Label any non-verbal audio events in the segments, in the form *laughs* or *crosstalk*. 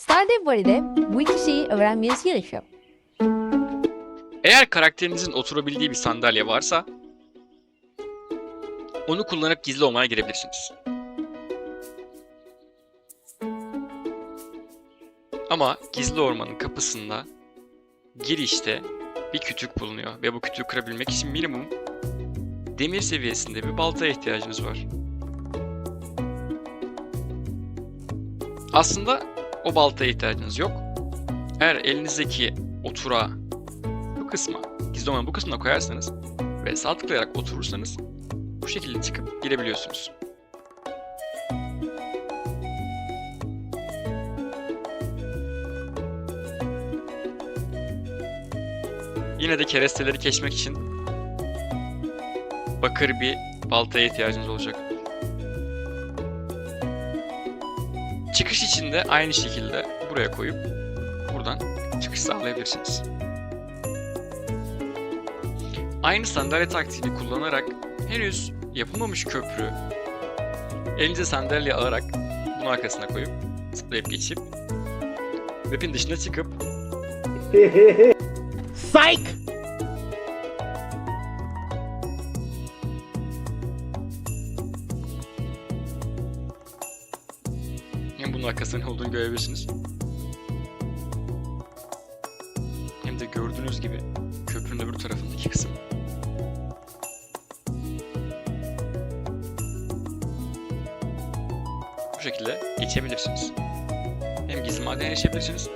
Stardew Valley'de bu iki şeyi öğrenmeniz gerekiyor. Eğer karakterinizin oturabildiği bir sandalye varsa onu kullanıp gizli olmaya girebilirsiniz. Ama gizli ormanın kapısında girişte bir kütük bulunuyor ve bu kütüğü kırabilmek için minimum demir seviyesinde bir baltaya ihtiyacınız var. Aslında o baltaya ihtiyacınız yok. Eğer elinizdeki oturağı bu kısma, gizli olmanın bu kısmına koyarsanız ve sağ tıklayarak oturursanız bu şekilde çıkıp girebiliyorsunuz. Yine de keresteleri geçmek için bakır bir baltaya ihtiyacınız olacak. Çıkış için de aynı şekilde buraya koyup buradan çıkış sağlayabilirsiniz. Aynı sandalye taktiğini kullanarak henüz yapılmamış köprü elinize sandalye alarak bunun arkasına koyup zıplayıp geçip map'in dışına çıkıp *laughs* Psych! Hem bunun arkasında ne olduğunu görebilirsiniz. Hem de gördüğünüz gibi köprünün öbür tarafındaki kısım. Bu şekilde geçebilirsiniz. Hem gizli madene erişebilirsiniz.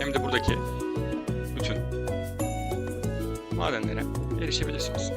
Hem de buradaki bütün madenlere erişebilirsiniz.